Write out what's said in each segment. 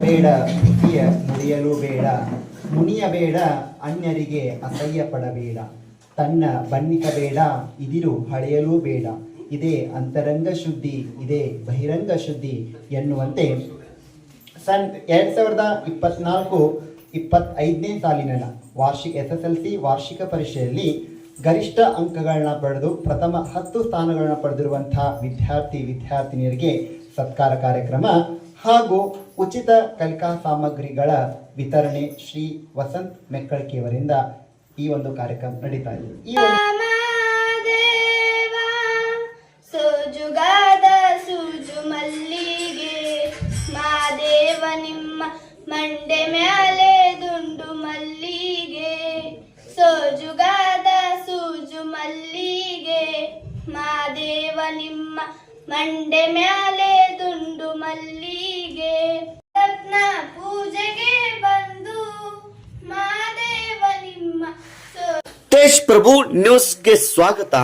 ಬೇಡ ಮುರಿಯಲು ಬೇಡ. ಮುನಿಯಬೇಡ ಅನ್ಯರಿಗೆ ಅಸಹ್ಯ ಪಡಬೇಡ ತನ್ನ ಬನ್ನಿಕ ಬೇಡ, ಇದಿರು ಹಳೆಯಲೂ ಬೇಡ. ಇದೇ ಅಂತರಂಗ ಶುದ್ಧಿ, ಇದೇ ಬಹಿರಂಗ ಶುದ್ಧಿ ಎನ್ನುವಂತೆ ಸನ್ ಎರಡ್ ಸಾವಿರದ ಇಪ್ಪತ್ನಾಲ್ಕು ಇಪ್ಪತ್ತೈದನೇ ಸಾಲಿನ ವಾರ್ಷಿಕ ಎಸ್ ಎಸ್ ಎಲ್ ಸಿ ವಾರ್ಷಿಕ ಪರೀಕ್ಷೆಯಲ್ಲಿ ಗರಿಷ್ಠ ಅಂಕಗಳನ್ನ ಪಡೆದು ಪ್ರಥಮ ಹತ್ತು ಸ್ಥಾನಗಳನ್ನ ಪಡೆದಿರುವಂತಹ ವಿದ್ಯಾರ್ಥಿ, ವಿದ್ಯಾರ್ಥಿನಿಯರಿಗೆ ಸತ್ಕಾರ ಕಾರ್ಯಕ್ರಮ ಹಾಗೂ ಉಚಿತ ಕಲಿಕಾ ಸಾಮಗ್ರಿಗಳ ವಿತರಣೆ ಶ್ರೀ ವಸಂತ್ ಮೆಕ್ಕಳ್ಕಿಯವರಿಂದ ಈ ಒಂದು ಕಾರ್ಯಕ್ರಮ ನಡೀತಾ ಇದೆ. ಈ ಸೋಜುಗಾದ ಸೂಜು ಮಲ್ಲಿಗೆ, ಮಾದೇವ ನಿಮ್ಮ ಮಂಡೆ ಮ್ಯಾಲೆ ದುಂಡು ಮಲ್ಲಿಗೆ, ಸೋಜುಗಾದ ಸೂಜು ಮಲ್ಲಿಗೆ, ಮಾದೇವ ನಿಮ್ಮ ಮಂಡೆ ಮ್ಯಾಲೆ ದುಂಡು ಮಲ್ಲಿಗೆ. ರತ್ನ ಪೂಜೆಗೆ ಬಂದು ಮಾದೇವ ನಿಮ್ಮ ಸೋ ತೇಜ್ ಪ್ರಭು ನ್ಯೂಸ್ಗೆ ಸ್ವಾಗತ.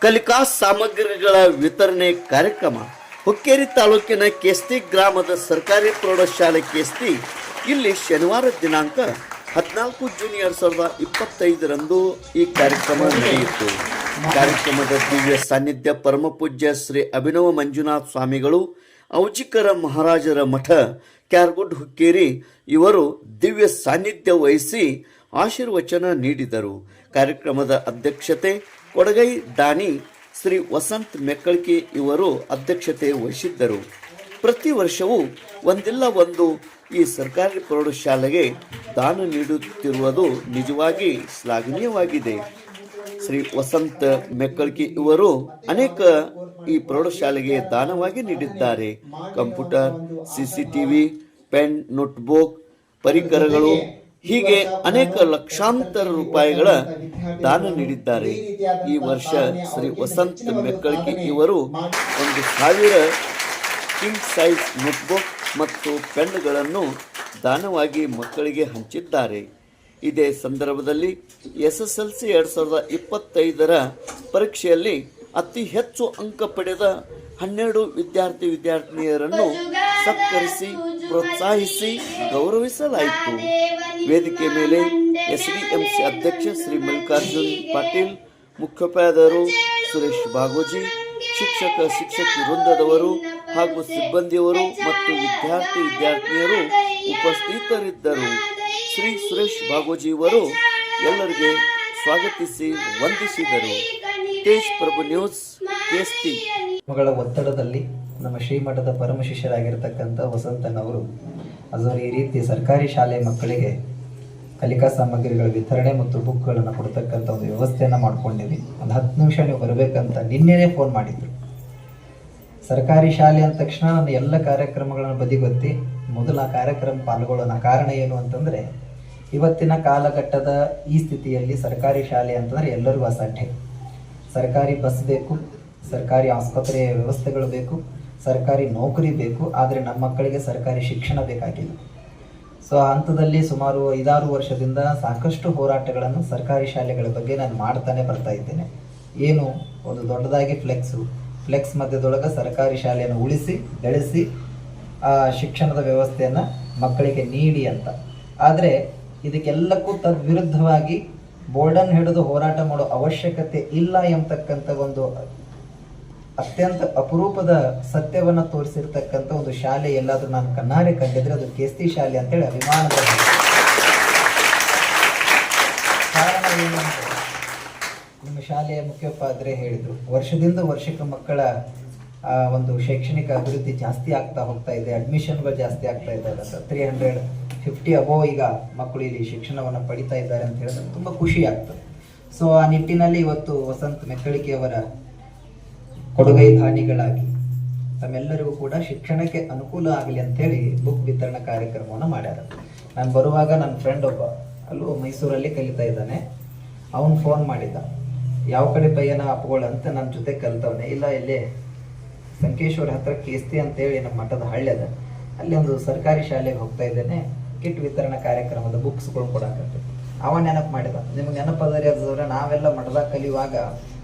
ಕಲಿಕಾ ಸಾಮಗ್ರಿಗಳ ವಿತರಣೆ ಕಾರ್ಯಕ್ರಮ. ಹುಕ್ಕೇರಿ ತಾಲೂಕಿನ ಕೆಸ್ತಿ ಗ್ರಾಮದ ಸರ್ಕಾರಿ ಪ್ರೌಢಶಾಲೆ ಕೆಸ್ತಿ. ಇಲ್ಲಿ ಶನಿವಾರ ದಿನಾಂಕ ಹದಿನಾಲ್ಕು ಜೂನ್ ಎರಡು ಸಾವಿರದ ಇಪ್ಪತ್ತೈದರಂದು ಈ ಕಾರ್ಯಕ್ರಮ ನಡೆಯಿತು. ಕಾರ್ಯಕ್ರಮದ ದಿವ್ಯ ಸಾನ್ನಿಧ್ಯ ಪರಮ ಪೂಜ್ಯ ಶ್ರೀ ಅಭಿನವ ಮಂಜುನಾಥ ಸ್ವಾಮಿಗಳು, ಔಚಿಕರ ಮಹಾರಾಜರ ಮಠ, ಕ್ಯಾರ್ಗುಡ್ ಹುಕ್ಕೇರಿ, ಇವರು ದಿವ್ಯ ಸಾನ್ನಿಧ್ಯ ವಹಿಸಿ ಆಶೀರ್ವಚನ ನೀಡಿದರು. ಕಾರ್ಯಕ್ರಮದ ಅಧ್ಯಕ್ಷತೆ ಕೊಡಗೈ ದಾನಿ ಶ್ರೀ ವಸಂತ್ ಮೆಕ್ಕಳ್ಕಿ ಇವರು ಅಧ್ಯಕ್ಷತೆ ವಹಿಸಿದ್ದರು. ಪ್ರತಿ ವರ್ಷವೂ ಒಂದಿಲ್ಲ ಒಂದು ಈ ಸರ್ಕಾರಿ ಪ್ರೌಢಶಾಲೆಗೆ ದಾನ ನೀಡುತ್ತಿರುವುದು ನಿಜವಾಗಿ ಶ್ಲಾಘನೀಯವಾಗಿದೆ. ಶ್ರೀ ವಸಂತ ಮೆಕ್ಕಳ್ಕಿ ಇವರು ಅನೇಕ ಈ ಪ್ರೌಢಶಾಲೆಗೆ ದಾನವಾಗಿ ನೀಡಿದ್ದಾರೆ. ಕಂಪ್ಯೂಟರ್, ಸಿಸಿಟಿವಿ, ಪೆನ್, ನೋಟ್ಬುಕ್, ಪರಿಕರಗಳು ಹೀಗೆ ಅನೇಕ ಲಕ್ಷಾಂತರ ರೂಪಾಯಿಗಳ ದಾನ ನೀಡಿದ್ದಾರೆ. ಈ ವರ್ಷ ಶ್ರೀ ವಸಂತ್ ಮೆಕ್ಕಳಿಗೆ ಇವರು ಒಂದು ಸಾವಿರ ಕಿಂಗ್ ಸೈಜ್ ನೋಟ್ಬುಕ್ ಮತ್ತು ಪೆನ್ಗಳನ್ನು ದಾನವಾಗಿ ಮಕ್ಕಳಿಗೆ ಹಂಚಿದ್ದಾರೆ. ಇದೇ ಸಂದರ್ಭದಲ್ಲಿ ಎಸ್ ಎಸ್ ಎಲ್ ಸಿ ಎರಡು ಸಾವಿರದ ಇಪ್ಪತ್ತೈದರ ಪರೀಕ್ಷೆಯಲ್ಲಿ ಅತಿ ಹೆಚ್ಚು ಅಂಕ ಪಡೆದ ಹನ್ನೆರಡು ವಿದ್ಯಾರ್ಥಿ ವಿದ್ಯಾರ್ಥಿನಿಯರನ್ನು ಸತ್ಕರಿಸಿ ಪ್ರೋತ್ಸಾಹಿಸಿ ಗೌರವಿಸಲಾಯಿತು. ವೇದಿಕೆ ಮೇಲೆ ಎಸ್ಡಿಎಂಸಿ ಅಧ್ಯಕ್ಷ ಶ್ರೀ ಮಲ್ಲಿಕಾರ್ಜುನ್ ಪಾಟೀಲ್, ಮುಖ್ಯೋಪಾಧ್ಯಾಯರು ಸುರೇಶ್ ಬಾಗೋಜಿ, ಶಿಕ್ಷಕ, ಶಿಕ್ಷಕಿ ವೃಂದದವರು ಹಾಗೂ ಸಿಬ್ಬಂದಿಯವರು ಮತ್ತು ವಿದ್ಯಾರ್ಥಿ ವಿದ್ಯಾರ್ಥಿನಿಯರು ಉಪಸ್ಥಿತರಿದ್ದರು. ಶ್ರೀ ಸುರೇಶ್ ಬಾಗೋಜಿಯವರು ಎಲ್ಲರಿಗೆ ಸ್ವಾಗತಿಸಿ ವಂದಿಸಿದರು. ತೇಜ್ ಪ್ರಭು ನ್ಯೂಸ್ ಮಗಳ ಒತ್ತಡದಲ್ಲಿ ನಮ್ಮ ಶ್ರೀಮಠದ ಪರಮ ಶಿಷ್ಯರಾಗಿರ್ತಕ್ಕಂಥ ವಸಂತನವರು ಅದರ ಈ ರೀತಿ ಸರ್ಕಾರಿ ಶಾಲೆ ಮಕ್ಕಳಿಗೆ ಕಲಿಕಾ ಸಾಮಗ್ರಿಗಳ ವಿತರಣೆ ಮತ್ತು ಬುಕ್ಗಳನ್ನು ಕೊಡ್ತಕ್ಕಂಥ ಒಂದು ವ್ಯವಸ್ಥೆಯನ್ನು ಮಾಡ್ಕೊಂಡಿದ್ವಿ. ಒಂದು ಹತ್ತು ನಿಮಿಷ ನೀವು ಬರಬೇಕಂತ ನಿನ್ನೆನೇ ಫೋನ್ ಮಾಡಿದ್ರು. ಸರ್ಕಾರಿ ಶಾಲೆ ಅಂದ ತಕ್ಷಣ ನನ್ನ ಎಲ್ಲ ಕಾರ್ಯಕ್ರಮಗಳನ್ನು ಬದಿಗೊತ್ತಿ ಮೊದಲ ಕಾರ್ಯಕ್ರಮ ಪಾಲ್ಗೊಳ್ಳೋಣ. ಕಾರಣ ಏನು ಅಂತಂದರೆ, ಇವತ್ತಿನ ಕಾಲಘಟ್ಟದ ಈ ಸ್ಥಿತಿಯಲ್ಲಿ ಸರ್ಕಾರಿ ಶಾಲೆ ಅಂತಂದರೆ ಎಲ್ಲರಿಗೂ ಅಸಡ್ಡೆ ಸರ್ಕಾರಿ ಬಸ್ ಬೇಕು, ಸರ್ಕಾರಿ ಆಸ್ಪತ್ರೆಯ ವ್ಯವಸ್ಥೆಗಳು ಬೇಕು ಸರ್ಕಾರಿ ನೌಕರಿ ಬೇಕು, ಆದರೆ ನಮ್ಮ ಮಕ್ಕಳಿಗೆ ಸರ್ಕಾರಿ ಶಿಕ್ಷಣ ಬೇಕಾಗಿಲ್ಲ. ಸೊ ಆ ಹಂತದಲ್ಲಿ ಸುಮಾರು ಐದಾರು ವರ್ಷದಿಂದ ಸಾಕಷ್ಟು ಹೋರಾಟಗಳನ್ನು ಸರ್ಕಾರಿ ಶಾಲೆಗಳ ಬಗ್ಗೆ ನಾನು ಮಾಡ್ತಾನೆ ಬರ್ತಾ ಇದ್ದೇನೆ. ಏನು? ಒಂದು ದೊಡ್ಡದಾಗಿ ಫ್ಲೆಕ್ಸು ಫ್ಲೆಕ್ಸ್ ಮಧ್ಯದೊಳಗೆ ಸರ್ಕಾರಿ ಶಾಲೆಯನ್ನು ಉಳಿಸಿ, ಬೆಳೆಸಿ, ಆ ಶಿಕ್ಷಣದ ವ್ಯವಸ್ಥೆಯನ್ನು ಮಕ್ಕಳಿಗೆ ನೀಡಿ ಅಂತ. ಆದರೆ ಇದಕ್ಕೆಲ್ಲಕ್ಕೂ ತದ್ವಿರುದ್ಧವಾಗಿ ಬೋರ್ಡನ್ನು ಹಿಡಿದು ಹೋರಾಟ ಮಾಡೋ ಅವಶ್ಯಕತೆ ಇಲ್ಲ ಎಂಬತಕ್ಕಂಥ ಒಂದು ಅತ್ಯಂತ ಅಪರೂಪದ ಸತ್ಯವನ್ನ ತೋರಿಸಿರ್ತಕ್ಕಂಥ ಒಂದು ಶಾಲೆ ಎಲ್ಲಾದ್ರೂ ನಾನು ಕಣ್ಣಾರೆ ಕಂಡಿದ್ರೆ ಅದು ಕೇಸ್ತಿ ಶಾಲೆ ಅಂತೇಳಿ ಅಭಿಮಾನದ. ಕಾರಣ ನಿಮ್ಮ ಶಾಲೆಯ ಮುಖ್ಯೋಪಾಧ್ಯಾಯ ಹೇಳಿದ್ರು, ವರ್ಷದಿಂದ ವರ್ಷಕ್ಕೆ ಮಕ್ಕಳ ಒಂದು ಶೈಕ್ಷಣಿಕ ಅಭಿವೃದ್ಧಿ ಜಾಸ್ತಿ ಆಗ್ತಾ ಹೋಗ್ತಾ ಇದೆ ಅಡ್ಮಿಷನ್ಗಳು ಜಾಸ್ತಿ ಆಗ್ತಾ ಅಂತ ತ್ರೀ ಹಂಡ್ರೆಡ್ ಫಿಫ್ಟಿ ಅಬೋ ಈಗ ಮಕ್ಕಳು ಇಲ್ಲಿ ಶಿಕ್ಷಣವನ್ನು ಪಡಿತಾ ಇದ್ದಾರೆ ಅಂತ ಹೇಳಿದ್ರೆ ತುಂಬ ಖುಷಿ ಆಗ್ತದೆ. ಸೊ ಆ ನಿಟ್ಟಿನಲ್ಲಿ ಇವತ್ತು ವಸಂತ್ ಮೆಕ್ಕಳಿಕೆಯವರ ಕೊಡುಗೈ ದಾನಿಗಳಾಗಿ ತಮ್ಮೆಲ್ಲರಿಗೂ ಕೂಡ ಶಿಕ್ಷಣಕ್ಕೆ ಅನುಕೂಲ ಆಗಲಿ ಅಂತೇಳಿ ಬುಕ್ ವಿತರಣಾ ಕಾರ್ಯಕ್ರಮವನ್ನು ಮಾಡ್ಯಾರ. ನಾನು ಬರುವಾಗ ನನ್ನ ಫ್ರೆಂಡ್ ಒಬ್ಬ, ಅಲ್ಲೂ ಮೈಸೂರಲ್ಲಿ ಕಲಿತಾ ಇದ್ದಾನೆ. ಅವನು ಫೋನ್ ಮಾಡಿದ್ದ. ಯಾವ ಕಡೆ ಪಯ್ಯನ ಅಪ್ಗಳಂತ ನನ್ನ ಜೊತೆ ಕಲ್ತವನೆ. ಇಲ್ಲ, ಇಲ್ಲಿ ಸಂಕೇಶ್ವರ ಹತ್ರ ಕೇಸ್ತಿ ಅಂತೇಳಿ ನಮ್ಮ ಮಠದ ಹಳ್ಳಿ ಅದ. ಅಲ್ಲಿ ಒಂದು ಸರ್ಕಾರಿ ಶಾಲೆಗೆ ಹೋಗ್ತಾ ಇದ್ದೇನೆ. ಕಿಟ್ ವಿತರಣಾ ಕಾರ್ಯಕ್ರಮದ ಬುಕ್ಸ್ಗಳು ಕೊಡಕತ್ತೆ. ಅವ ನೆನಪು ಮಾಡಿದ. ನಿಮ್ಗೆ ನೆನಪದರಿ ಅದ್ರ ನಾವೆಲ್ಲ ಮಠದಾಗ ಕಲಿಯುವಾಗ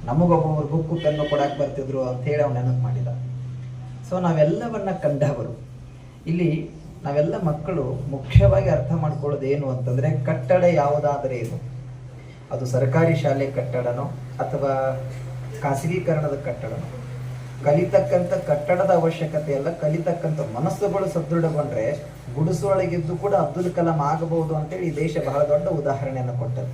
ನಮಗೊಬ್ಬೊಬ್ರು ಹುಕ್ಕು ಪೆನ್ನು ಕೊಡಕ್ ಬರ್ತಿದ್ರು ಅಂತೇಳಿ ಅವ್ನು ನೆನಪು ಮಾಡಿದ. ಸೊ ನಾವೆಲ್ಲವನ್ನ ಕಂಡವರು ಇಲ್ಲಿ ನಾವೆಲ್ಲ ಮಕ್ಕಳು ಮುಖ್ಯವಾಗಿ ಅರ್ಥ ಮಾಡ್ಕೊಳ್ಳೋದು ಏನು ಅಂತಂದ್ರೆ ಕಟ್ಟಡ ಯಾವುದಾದರೆ ಇದು. ಅದು ಸರ್ಕಾರಿ ಶಾಲೆ ಕಟ್ಟಡನೋ ಅಥವಾ ಖಾಸಗೀಕರಣದ ಕಟ್ಟಡನೋ. ಕಲಿತಕ್ಕಂಥ ಕಟ್ಟಡದ ಅವಶ್ಯಕತೆ ಅಲ್ಲ, ಕಲಿತಕ್ಕಂಥ ಮನಸ್ಸುಗಳು ಸದೃಢಗೊಂಡ್ರೆ ಗುಡಿಸೊಳಗಿದ್ದು ಕೂಡ ಅಬ್ದುಲ್ ಕಲಾಂ ಆಗಬಹುದು ಅಂತೇಳಿ ಈ ದೇಶ ಬಹಳ ದೊಡ್ಡ ಉದಾಹರಣೆಯನ್ನು ಕೊಟ್ಟது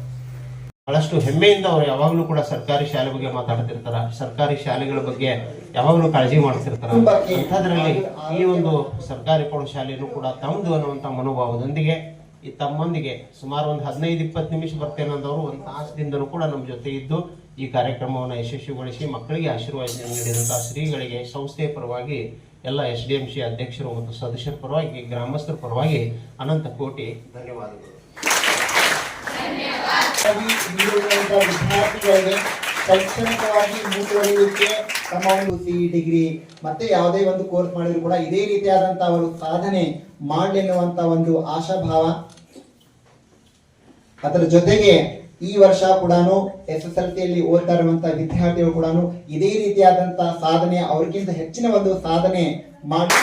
ಬಹಳಷ್ಟು ಹೆಮ್ಮೆಯಿಂದ ಅವರು ಯಾವಾಗಲೂ ಕೂಡ ಸರ್ಕಾರಿ ಶಾಲೆ ಬಗ್ಗೆ ಮಾತಾಡ್ತಿರ್ತಾರ. ಸರ್ಕಾರಿ ಶಾಲೆಗಳ ಬಗ್ಗೆ ಯಾವಾಗಲೂ ಕಾಳಜಿ ಮಾಡ್ತಿರ್ತಾರ. ಅಂಥದ್ರಲ್ಲಿ ಈ ಒಂದು ಸರ್ಕಾರಿ ಪ್ರೌಢಶಾಲೆಯನ್ನು ಕೂಡ ತಮ್ಮದು ಅನ್ನುವಂಥ ಮನೋಭಾವದೊಂದಿಗೆ ಈ ತಮ್ಮೊಂದಿಗೆ ಸುಮಾರು ಒಂದು ಹದಿನೈದು ಇಪ್ಪತ್ತು ನಿಮಿಷ ಬರ್ತೇನಂದವರು ಒಂದು ತಾಸದಿಂದಲೂ ಕೂಡ ನಮ್ಮ ಜೊತೆ ಇದ್ದು ಈ ಕಾರ್ಯಕ್ರಮವನ್ನು ಯಶಸ್ವಿಗೊಳಿಸಿ ಮಕ್ಕಳಿಗೆ ಆಶೀರ್ವಾದ ನೀಡಿದಂತಹ ಶ್ರೀಗಳಿಗೆ ಸಂಸ್ಥೆಯ ಪರವಾಗಿ ಎಲ್ಲ ಎಸ್ ಡಿ ಎಂ ಸಿ ಅಧ್ಯಕ್ಷರು ಮತ್ತು ಸದಸ್ಯರ ಪರವಾಗಿ ಗ್ರಾಮಸ್ಥರ ಪರವಾಗಿ ಅನಂತ ಕೋಟಿ ಧನ್ಯವಾದಗಳು. ವಿದ್ಯಾರ್ಥಿಗಳಿಗೆ ಶೈಕ್ಷಣಿಕವಾಗಿ ಮುಂದುವರಿಯುವಿಕೆ ತಮ್ಮ ಒಂದು ಸಿ ಡಿಗ್ರಿ ಮತ್ತೆ ಯಾವುದೇ ಒಂದು ಕೋರ್ಸ್ ಮಾಡಿದ್ರು ಕೂಡ ಇದೇ ರೀತಿಯಾದಂತಹ ಅವರು ಸಾಧನೆ ಮಾಡಲಿ ಎನ್ನುವಂತ ಒಂದು ಆಶಾಭಾವ. ಅದರ ಜೊತೆಗೆ ಈ ವರ್ಷ ಕೂಡ ಎಸ್ ಎಸ್ ಎಲ್ ಸಿಯಲ್ಲಿ ಓದ್ತಾ ಇರುವಂತಹ ವಿದ್ಯಾರ್ಥಿಗಳು ಕೂಡ ಇದೇ ರೀತಿಯಾದಂತಹ ಸಾಧನೆ, ಅವ್ರಿಗಿಂತ ಹೆಚ್ಚಿನ ಒಂದು ಸಾಧನೆ ಮಾಡಿ